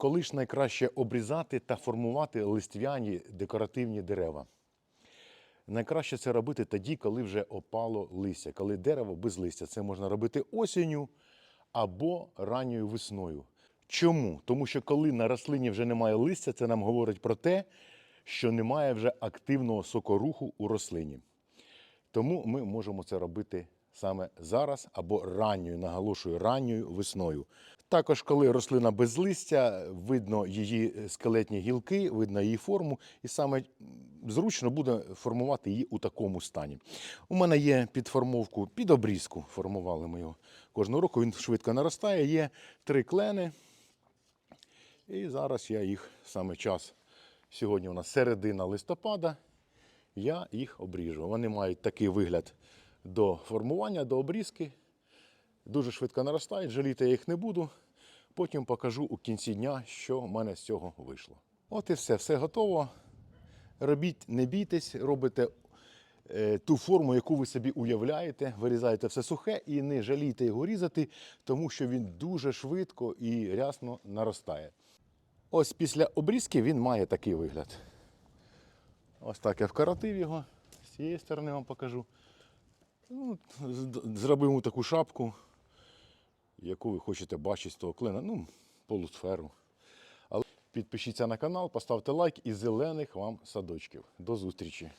Коли ж найкраще обрізати та формувати листвяні декоративні дерева? Найкраще це робити тоді, коли вже опало листя, коли дерево без листя. Це можна робити осінню або ранньою весною. Чому? Тому що коли на рослині вже немає листя, це нам говорить про те, що немає вже активного сокоруху у рослині. Тому ми можемо це робити саме зараз або ранньою, наголошую, ранньою весною. Також, коли рослина без листя, видно її скелетні гілки, видно її форму, і саме зручно буде формувати її у такому стані. У мене є під формовку, під обрізку формували ми його кожного року. Він швидко наростає. Є три клени. І зараз я їх саме час. Сьогодні у нас середина листопада. Я їх обріжу. Вони мають такий вигляд до формування, до обрізки. Дуже швидко наростають, жаліти я їх не буду. Потім покажу у кінці дня, що в мене з цього вийшло. От і все, все готово. Робіть, не бійтесь, робите е, ту форму, яку ви собі уявляєте, вирізаєте все сухе і не жалійте його різати, тому що він дуже швидко і рясно наростає. Ось після обрізки він має такий вигляд. Ось так я вкоротив його. З цієї сторони вам покажу. Ну, зробимо таку шапку, яку ви хочете бачити з того клина. Ну, полусферу. Але підпишіться на канал, поставте лайк і зелених вам садочків. До зустрічі!